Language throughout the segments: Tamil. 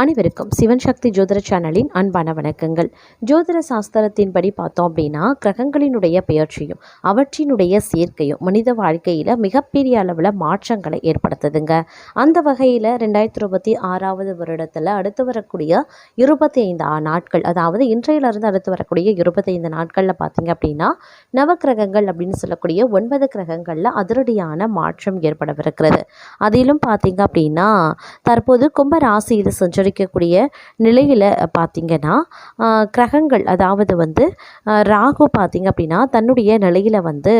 அனைவருக்கும் சிவன் சக்தி ஜோதிர சேனலின் அன்பான வணக்கங்கள். ஜோதிர சாஸ்திரத்தின்படி பார்த்தோம் அப்படின்னா கிரகங்களினுடைய பெயர்ச்சியும் அவற்றினுடைய சேர்க்கையும் மனித வாழ்க்கையில் மிகப்பெரிய அளவில் மாற்றங்களை ஏற்படுத்துதுங்க. அந்த வகையில் ரெண்டாயிரத்தி இருபத்தி ஆறாவது வருடத்தில் அடுத்து வரக்கூடிய இருபத்தி ஐந்து நாட்கள் அதாவது இன்றையிலிருந்து அடுத்து வரக்கூடிய இருபத்தைந்து நாட்களில் பார்த்தீங்க அப்படின்னா நவக்கிரகங்கள் அப்படின்னு சொல்லக்கூடிய ஒன்பது கிரகங்களில் அதிரடியான மாற்றம் ஏற்படவிருக்கிறது. அதிலும் பார்த்தீங்க அப்படின்னா தற்போது கும்ப ராசியில் சஞ்சரிக்கக்கூடிய நிலையில் பார்த்தீங்கன்னா கிரகங்கள் அதாவது வந்து ராகு பார்த்திங்க அப்படின்னா தன்னுடைய நிலையில் வந்து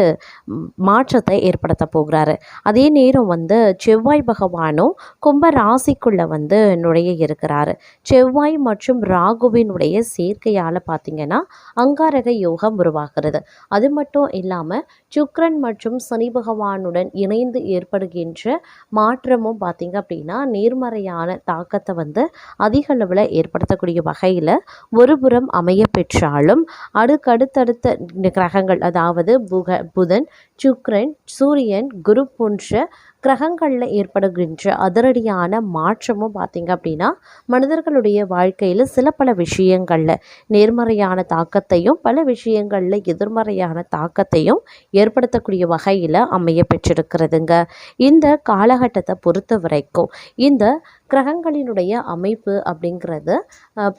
மாற்றத்தை ஏற்படுத்த போகிறாரு. அதே நேரம் வந்து செவ்வாய் பகவானும் கும்ப ராசிக்குள்ளே வந்து நுழைய இருக்கிறாரு. செவ்வாய் மற்றும் ராகுவினுடைய சேர்க்கையால் பார்த்தீங்கன்னா அங்காரக யோகம் உருவாகிறது. அது மட்டும் இல்லாமல் சுக்ரன் மற்றும் சனி பகவானுடன் இணைந்து ஏற்படுகின்ற மாற்றமும் பார்த்தீங்க அப்படின்னா நேர்மறையான தாக்கத்தை வந்து அதிக அளவில் ஏற்படுத்தக்கூடிய வகையில் ஒரு புறம் அமைய பெற்றாலும் அடுக்கடுத்தடுத்த கிரகங்கள் அதாவது புக புதன் சுக்ரன் சூரியன் குரு போன்ற கிரகங்களில் ஏற்படுகின்ற அதிரடியான மாற்றமும் பார்த்திங்க அப்படின்னா மனிதர்களுடைய வாழ்க்கையில் சில பல விஷயங்களில் நேர்மறையான தாக்கத்தையும் பல விஷயங்களில் எதிர்மறையான தாக்கத்தையும் ஏற்படுத்தக்கூடிய வகையில் அமைய பெற்றிருக்கிறதுங்க. இந்த காலகட்டத்தை பொறுத்த வரைக்கும் இந்த கிரகங்களினுடைய அமைப்பு அப்படிங்கிறது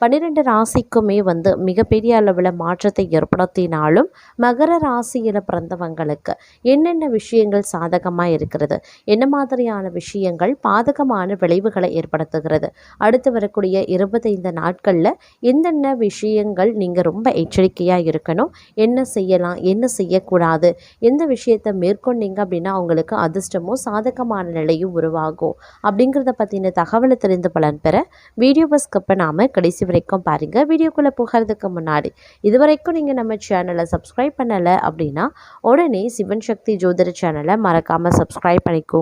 பன்னிரெண்டு ராசிக்குமே வந்து மிகப்பெரிய அளவில் மாற்றத்தை ஏற்படுத்தினாலும் மகர ராசியில் பிறந்தவங்களுக்கு என்னென்ன விஷயங்கள் சாதகமாக இருக்கிறது என்ன மாதிரியான விஷயங்கள் பாதகமான விளைவுகளை ஏற்படுத்துகிறது? அடுத்து வரக்கூடிய இருபத்தைந்து நாட்களில் என்னென்ன விஷயங்கள் நீங்கள் ரொம்ப எச்சரிக்கையாக இருக்கணும்? என்ன செய்யலாம்? என்ன செய்யக்கூடாது? எந்த விஷயத்தை மேற்கொண்டீங்க அப்படின்னா அவங்களுக்கு அதிர்ஷ்டமும் சாதகமான நிலையும் உருவாகும். அப்படிங்கிறத பற்றின தகவலை தெரிந்து பலன் பெற வீடியோவை ஸ்கிப் பண்ணாமல் கடைசி வரைக்கும் பாருங்கள் வீடியோக்குள்ளே போகிறதுக்கு முன்னாடி இது வரைக்கும் நீங்கள் நம்ம சேனலை சப்ஸ்கிரைப் பண்ணலை அப்படின்னா உடனே சிவன் சக்தி ஜோதிட சேனலை மறக்காமல் சப்ஸ்கிரைப் பண்ணிக்கோங்க.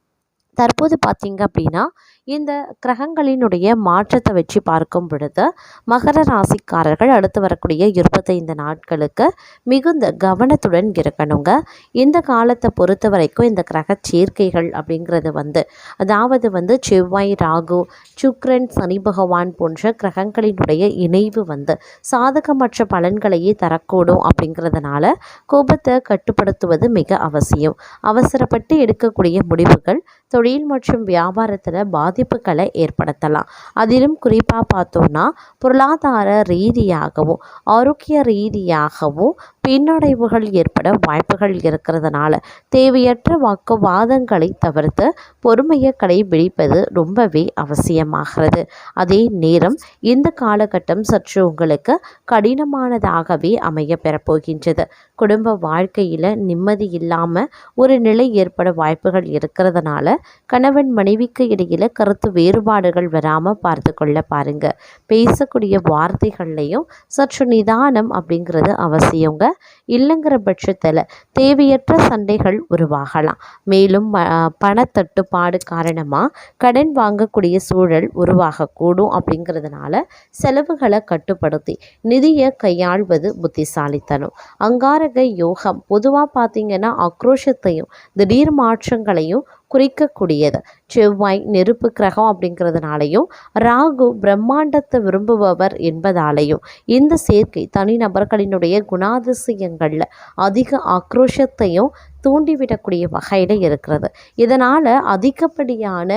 தற்போது பார்த்தீங்க அப்படின்னா இந்த கிரகங்களினுடைய மாற்றத்தை வச்சு பார்க்கும் பொழுது மகர ராசிக்காரர்கள் அடுத்து வரக்கூடிய இருபத்தைந்து நாட்களுக்கு மிகுந்த கவனத்துடன் இருக்கணுங்க. இந்த காலத்தை பொறுத்த வரைக்கும் இந்த கிரக சேர்க்கைகள் அப்படிங்கிறது வந்து அதாவது வந்து செவ்வாய் ராகு சுக்ரன் சனி பகவான் போன்ற கிரகங்களினுடைய இணைவு வந்து சாதகமற்ற பலன்களையே தரக்கூடும் அப்படிங்கிறதுனால கோபத்தை கட்டுப்படுத்துவது மிக அவசியம். அவசரப்பட்டு எடுக்கக்கூடிய முடிவுகள் தொழில் மற்றும் வியாபாரத்தில் பாதிப்புகளை ஏற்படுத்தலாம். அதிலும் குறிப்பாக பார்த்தோம்னா பொருளாதார ரீதியாகவும் ஆரோக்கிய ரீதியாகவும் பின்னடைவுகள் ஏற்பட வாய்ப்புகள் இருக்கிறதுனால தேவையற்ற வாக்குவாதங்களை தவிர்த்து பொறுமையை கடைபிடிப்பது ரொம்பவே அவசியமாகிறது. அதே நேரம் இந்த காலகட்டம் சற்று உங்களுக்கு கடினமானதாகவே அமைய பெறப்போகின்றது. குடும்ப வாழ்க்கையில் நிம்மதி இல்லாமல் ஒரு நிலை ஏற்பட வாய்ப்புகள் இருக்கிறதுனால கணவன் மனைவிக்கு இடையில் கருத்து வேறுபாடுகள் வராமல் பார்த்து கொள்ள பாருங்கள் பேசக்கூடிய வார்த்தைகள்லையும் சற்று நிதானம் அப்படிங்கிறது அவசியங்க. இல்லைங்கிற பட்சத்தில் தேவையற்ற சண்டைகள் உருவாகலாம். மேலும் பணத்தட்டுப்பாடு காரணமாக கடன் வாங்கக்கூடிய சூழல் உருவாகக்கூடும் அப்படிங்கிறதுனால செலவுகளை கட்டுப்படுத்தி நிதியை கையாள்வது புத்திசாலித்தனம். அங்காரக யோகம் பொதுவாக பார்த்தீங்கன்னா ஆக்ரோஷத்தையும் திடீர் மாற்றங்களையும் குறிக்கக்கூடியது. செவ்வாய் நெருப்பு கிரகம் அப்படிங்கிறதுனாலையும் ராகு பிரம்மாண்டத்தை விரும்புபவர் என்பதாலையும் இந்த சேர்க்கை தனிநபர்களினுடைய குணாதிசயங்களில் அதிக ஆக்ரோஷத்தையும் தூண்டிவிடக்கூடிய வகையில் இருக்கிறது. இதனால் அதிகப்படியான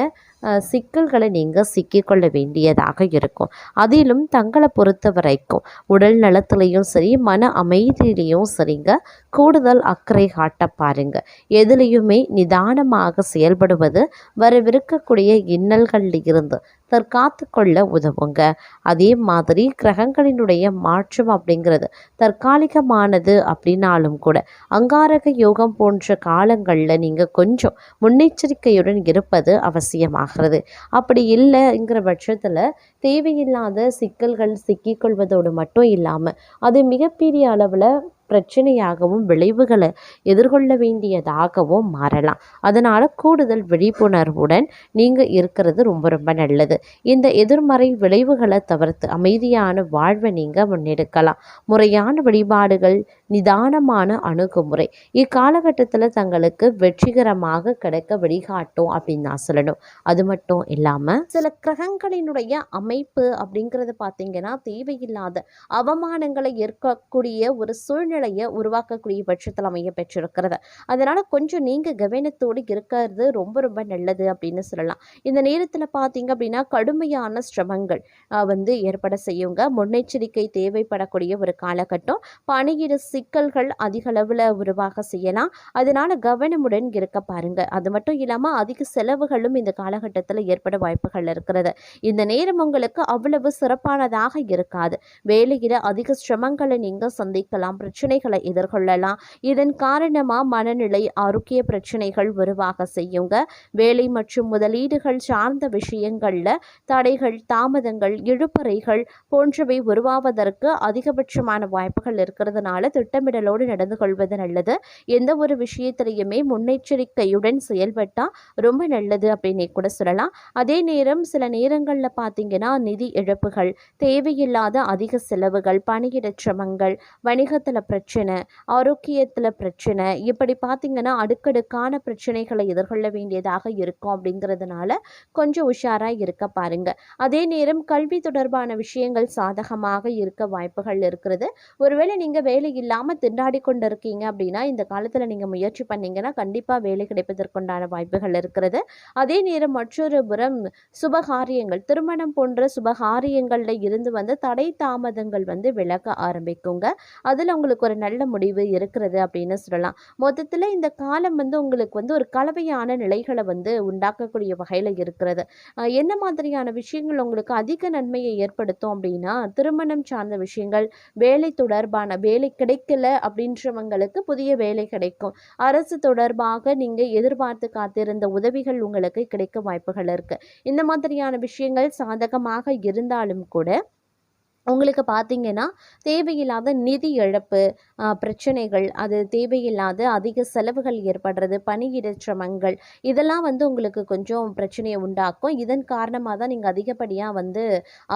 சிக்கல்களை நீங்கள் சிக்கிக்கொள்ள வேண்டியதாக இருக்கும். அதிலும் தங்களை பொறுத்த வரைக்கும் உடல் நலத்திலையும் சரி மன அமைதியிலையும் சரிங்க. கூடுதல் அக்கறை காட்ட பாருங்க. எதுலேயுமே நிதானமாக செயல்படுவது வரவிருக்கக்கூடிய இன்னல்களில் இருந்து தற்காத்து கொள்ள உதவுங்க. அதே மாதிரி கிரகங்களினுடைய மாற்றம் அப்படிங்கிறது தற்காலிகமானது அப்படின்னாலும் கூட அங்காரக யோகம் போன்ற காலங்களில் நீங்கள் கொஞ்சம் முன்னெச்சரிக்கையுடன் இருப்பது அவசியமாகிறது. அப்படி இல்லைங்கிற பட்சத்தில் தேவையில்லாத சிக்கல்கள் சிக்கிக்கொள்வதோடு மட்டும் இல்லாமல் அது மிகப்பெரிய அளவில் பிரச்சனையாகவும் விளைவுகளை எதிர்கொள்ள வேண்டியதாகவும் மாறலாம். அதனால் கூடுதல் விழிப்புணர்வுடன் நீங்கள் இருக்கிறது ரொம்ப ரொம்ப நல்லது. இந்த எதிர்மறை விளைவுகளை தவிர்த்து அமைதியான வாழ்வை நீங்கள் முன்னெடுக்கலாம். முறையான வழிபாடுகள் நிதானமான அணுகுமுறை. இக்காலகட்டத்தில் தங்களுக்கு வெற்றிகரமாக கிடைக்க வழிகாட்டும் அப்படின்னு நான் சொல்லணும். அது மட்டும் இல்லாமல் சில கிரகங்களினுடைய அமைப்பு அப்படிங்கிறது பார்த்தீங்கன்னா தேவையில்லாத அவமானங்களை ஏற்கக்கூடிய ஒரு சூழ்நிலை சூழ்நிலையை உருவாக்கக்கூடிய பட்சத்தில் அமைய பெற்றிருக்கிறது. அதனால் கொஞ்சம் நீங்கள் கவனத்தோடு இருக்கிறது ரொம்ப ரொம்ப நல்லது அப்படின்னு சொல்லலாம். இந்த நேரத்தில் பார்த்தீங்க அப்படின்னா கடுமையான சிரமங்கள் வந்து ஏற்பட செய்யுங்க. முன்னெச்சரிக்கை தேவைப்படக்கூடிய ஒரு காலகட்டம். பணியிட சிக்கல்கள் அதிக அளவில் உருவாக செய்யலாம். அதனால் கவனமுடன் இருக்க பாருங்கள் அது மட்டும் இல்லாமல் அதிக செலவுகளும் இந்த காலகட்டத்தில் ஏற்பட வாய்ப்புகள் இருக்கிறது. இந்த நேரம் உங்களுக்கு அவ்வளவு சிறப்பானதாக இருக்காது. வேலையில் அதிக சிரமங்களை நீங்கள் சந்திக்கலாம். பிரச்சனை பிரச்சனைகளை எதிர்கொள்ளலாம். இதன் காரணமாக மனநிலை ஆரோக்கிய பிரச்சனைகள் உருவாக செய்யுங்க. வேலை மற்றும் முதலீடுகள் சார்ந்த விஷயங்களில் தடைகள் தாமதங்கள் இழுப்பறைகள் போன்றவை உருவாவதற்கு அதிகபட்சமான வாய்ப்புகள் இருக்கிறதுனால திட்டமிடலோடு நடந்து கொள்வது நல்லது. எந்த ஒரு விஷயத்திலையுமே முன்னெச்சரிக்கையுடன் செயல்பட்டால் ரொம்ப நல்லது அப்படின்னு கூட சொல்லலாம். அதே நேரம் சில நேரங்களில் பார்த்தீங்கன்னா நிதி இழப்புகள் தேவையில்லாத அதிக செலவுகள் பணியிட சிரமங்கள் வணிகத்தில் பிரச்சனை ஆரோக்கியத்தில் பிரச்சனை இப்படி பார்த்தீங்கன்னா அடுக்கடுக்கான பிரச்சனைகளை எதிர்கொள்ள வேண்டியதாக இருக்கும் அப்படிங்கிறதுனால கொஞ்சம் உஷாராக இருக்க பாருங்க. அதே நேரம் கல்வி தொடர்பான விஷயங்கள் சாதகமாக இருக்க வாய்ப்புகள் இருக்கிறது. ஒருவேளை நீங்கள் வேலை இல்லாமல் திண்டாடி கொண்டு இருக்கீங்க அப்படின்னா இந்த காலத்தில் நீங்கள் முயற்சி பண்ணீங்கன்னா கண்டிப்பாக வேலை கிடைப்பதற்குண்டான வாய்ப்புகள் இருக்கிறது. அதே நேரம் மற்றொரு புறம் சுபகாரியங்கள் திருமணம் போன்ற சுபகாரியங்களில் இருந்து வந்து தடை தாமதங்கள் வந்து விலக ஆரம்பிக்குங்க. அதில் உங்களுக்கு ஒரு நல்ல முடிவு இருக்கிறது அப்படின்னு சொல்லலாம். மொத்தத்தில் இந்த காலம் வந்து உங்களுக்கு வந்து ஒரு கலவையான நிலைகளை வந்து உண்டாக்கக்கூடிய வகையில் இருக்கிறது. என்ன மாதிரியான விஷயங்கள் உங்களுக்கு அதிக நன்மையை ஏற்படுத்தும் அப்படின்னா திருமணம் சார்ந்த விஷயங்கள் வேலை தொடர்பான வேலை கிடைக்கல அப்படின்றவங்களுக்கு புதிய வேலை கிடைக்கும். அரசு தொடர்பாக நீங்கள் எதிர்பார்த்து காத்திருந்த உதவிகள் உங்களுக்கு கிடைக்க வாய்ப்புகள் இருக்குது இந்த மாதிரியான விஷயங்கள் சாதகமாக இருந்தாலும் கூட உங்களுக்கு பார்த்தீங்கன்னா தேவையில்லாத நிதி இழப்பு பிரச்சனைகள் அது தேவையில்லாத அதிக செலவுகள் ஏற்படுறது பணியிட சிரமங்கள் இதெல்லாம் வந்து உங்களுக்கு கொஞ்சம் பிரச்சனையை உண்டாக்கும். இதன் காரணமாக தான் நீங்கள் அதிகப்படியாக வந்து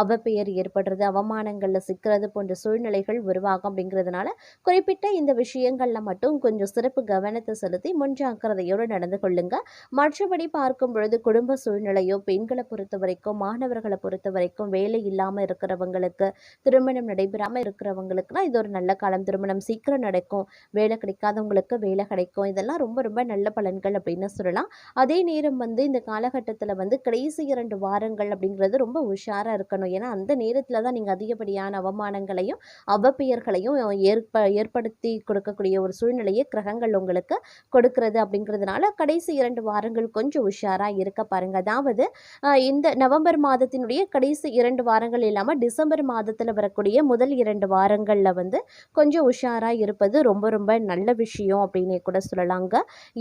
அவப்பெயர் ஏற்படுறது அவமானங்களில் சிக்கிறது போன்ற சூழ்நிலைகள் உருவாகும் அப்படிங்கிறதுனால குறிப்பிட்ட இந்த விஷயங்களில் மட்டும் கொஞ்சம் சிறப்பு கவனத்தை செலுத்தி முன்ஜாக்கிரதையோடு நடந்து கொள்ளுங்க. மற்றபடி பார்க்கும் பொழுது குடும்ப சூழ்நிலையோ பெண்களை பொறுத்த வரைக்கும் மாணவர்களை பொறுத்த வரைக்கும் வேலை இல்லாமல் இருக்கிறவங்களுக்கு திருமணம் நடைபெறாமல் இருக்கிறவங்களுக்குலாம் இது ஒரு நல்ல காலம். திருமணம் சீக்கிரம் நடக்கும். வேலை கிடைக்காதவங்களுக்கு வேலை கிடைக்கும். இதெல்லாம் ரொம்ப ரொம்ப நல்ல பலன்கள் அப்படின்னு சொல்லலாம். அதே நேரம் வந்து இந்த காலகட்டத்தில் வந்து கடைசி இரண்டு வாரங்கள் அப்படிங்கிறது ரொம்ப உஷாராக இருக்கணும். ஏன்னா அந்த நேரத்தில் தான் நீங்கள் அதிகப்படியான அவமானங்களையும் அவப்பெயர்களையும் ஏற்ப ஏற்படுத்தி கொடுக்கக்கூடிய ஒரு சூழ்நிலையை கிரகங்கள் உங்களுக்கு கொடுக்கிறது அப்படிங்கிறதுனால கடைசி இரண்டு வாரங்கள் கொஞ்சம் உஷாராக இருக்க பாருங்க. அதாவது ஆஹ், இந்த நவம்பர் மாதத்தினுடைய கடைசி இரண்டு வாரங்கள் இல்லாமல் டிசம்பர் மாதத்தில் வரக்கூடிய முதல் இரண்டு வாரங்களில் வந்து கொஞ்சம் உஷாராக இருப்பது ரொம்ப ரொம்ப நல்ல விஷயம் அப்படின்னே கூட சொல்லலாங்க.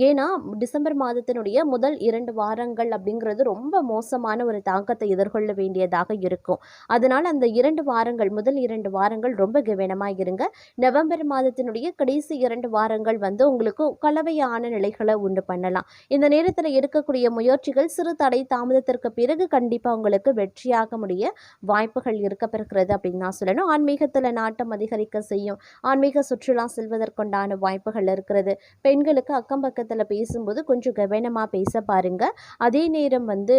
ஏன்னா டிசம்பர் மாதத்தினுடைய முதல் இரண்டு வாரங்கள் அப்படிங்கிறது ரொம்ப மோசமான ஒரு தாக்கத்தை எதிர்கொள்ள வேண்டியதாக இருக்கும். அதனால் அந்த இரண்டு வாரங்கள் முதல் இரண்டு வாரங்கள் ரொம்ப கவனமாக இருங்க. நவம்பர் மாதத்தினுடைய கடைசி இரண்டு வாரங்கள் வந்து உங்களுக்கு கலவையான நிலைகளை உண்டு பண்ணலாம். இந்த நேரத்தில் எடுக்கக்கூடிய முயற்சிகள் சிறு தடை தாமதத்திற்கு பிறகு கண்டிப்பாக உங்களுக்கு வெற்றியாக முடிய வாய்ப்புகள் இருக்கப்பெறுகிறது. அப்படின்னு நான் சொல்லணும். ஆன்மீகத்தில் நாட்டம் அதிகரிக்க செய்யும். ஆன்மீக சுற்றுலா செல்வதற்குண்டான வாய்ப்புகள் இருக்கிறது. பெண்களுக்கு அக்கம் பக்கத்தில் பேசும்போது கொஞ்சம் கவனமாக பேச பாருங்க. அதே நேரம் வந்து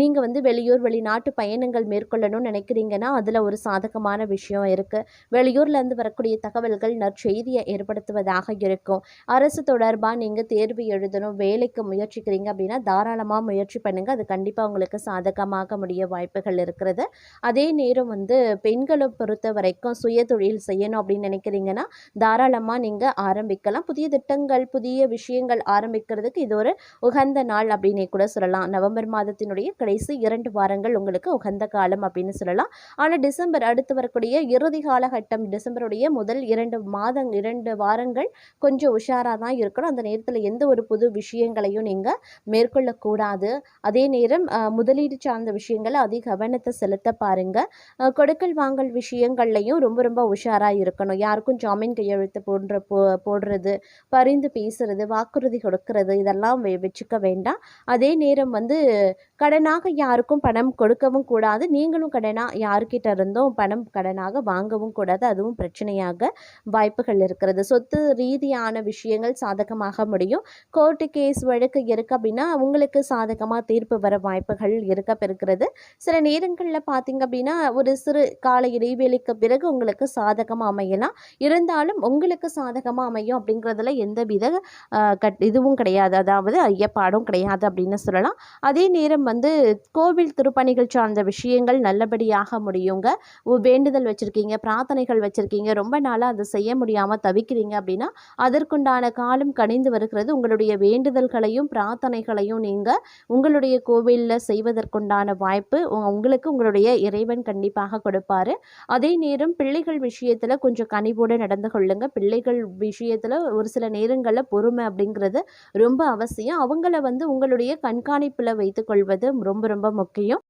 நீங்கள் வந்து வெளியூர் வெளிநாட்டு பயணங்கள் மேற்கொள்ளணும்னு நினைக்கிறீங்கன்னா அதில் ஒரு சாதகமான விஷயம் இருக்குது வெளியூர்லேருந்து வரக்கூடிய தகவல்கள் நற்செய்தியை ஏற்படுத்துவதாக இருக்கும். அரசு தொடர்பாக நீங்கள் தேர்வு எழுதணும் வேலைக்கு முயற்சிக்கிறீங்க அப்படின்னா தாராளமாக முயற்சி பண்ணுங்கள் அது கண்டிப்பாக உங்களுக்கு சாதகமாக முடிய வாய்ப்புகள் இருக்கிறது. அதே நேரம் வந்து பெண்களை பொறுத்த வரைக்கும் சுய தொழில் செய்யணும் அப்படின்னு நினைக்கிறீங்கன்னா தாராளமாக நீங்கள் ஆரம்பிக்கலாம். புதிய திட்டங்கள் புதிய விஷயங்கள் ஆரம்பிக்கிறதுக்கு இது ஒரு உகந்த நாள் அப்படின்னே கூட சொல்லலாம். நவம்பர் மாதத்தினுடைய கடைசி இரண்டு வாரங்கள் உங்களுக்கு உகந்த காலம் அப்படின்னு சொல்லலாம். ஆனால் டிசம்பர் அடுத்து வரக்கூடிய இறுதி காலகட்டம் டிசம்பருடைய முதல் இரண்டு மாதம் இரண்டு வாரங்கள் கொஞ்சம் உஷாராக தான் இருக்கணும். அந்த நேரத்தில் எந்த ஒரு புது விஷயங்களையும் நீங்கள் மேற்கொள்ளக்கூடாது. அதே நேரம் முதலீடு சார்ந்த விஷயங்களை அதிக கவனத்தை செலுத்த பாருங்க. கொடு கொடுக்க கொடுக்கல் வாங்கல் விஷயங்கள்லையும் ரொம்ப ரொம்ப உஷாராக இருக்கணும். யாருக்கும் ஜாமீன் கையெழுத்து போன்ற போ போடுறது பரிந்து பேசுறது வாக்குறுதி கொடுக்கறது இதெல்லாம் வச்சுக்க வேண்டாம். அதே நேரம் வந்து கடனாக யாருக்கும் பணம் கொடுக்கவும் கூடாது. நீங்களும் கடனாக யாருக்கிட்ட இருந்தும் பணம் கடனாக வாங்கவும் கூடாது. அதுவும் பிரச்சனையாக வாய்ப்புகள் இருக்கிறது. சொத்து ரீதியான விஷயங்கள் சாதகமாக முடியும். கோர்ட்டு கேஸ் வழக்கு இருக்குது அப்படின்னா உங்களுக்கு சாதகமாக தீர்ப்பு வர வாய்ப்புகள் இருக்க பெறுகிறது சில நேரங்களில் பார்த்தீங்க அப்படின்னா ஒரு சிறு கால இடைவேளைக்கு பிறகு உங்களுக்கு சாதகமாக அமையலாம். இருந்தாலும் உங்களுக்கு சாதகமாக அமையும் அப்படிங்கிறதுல எந்த வித கட் இதுவும் கிடையாது. அதாவது ஐயப்பாடும் கிடையாது அப்படின்னு சொல்லலாம். அதே நேரம் வந்து கோவில் திருப்பணிகள் சார்ந்த விஷயங்கள் நல்லபடியாக முடியுங்க. வேண்டுதல் வச்சுருக்கீங்க பிரார்த்தனைகள் வச்சுருக்கீங்க. ரொம்ப நாளாக அதை செய்ய முடியாமல் தவிக்கிறீங்க அப்படின்னா அதற்குண்டான காலம் கணிந்து வருகிறது. உங்களுடைய வேண்டுதல்களையும் பிரார்த்தனைகளையும் நீங்கள் உங்களுடைய கோவிலில் செய்வதற்குண்டான வாய்ப்பு உங்களுக்கு உங்களுடைய இறைவன் கண்டிப்பாக கொடுப்பாரு அதே நேரம் பிள்ளைகள் விஷயத்தில் கொஞ்சம் கனிவோடு நடந்து கொள்ளுங்க. பிள்ளைகள் விஷயத்தில் ஒரு சில நேரங்களில் பொறுமை அப்படிங்கிறது ரொம்ப அவசியம். அவங்கள வந்து உங்களுடைய கண்காணிப்பில் வைத்துக்கொள்வது ரொம்ப ரொம்ப முக்கியம்.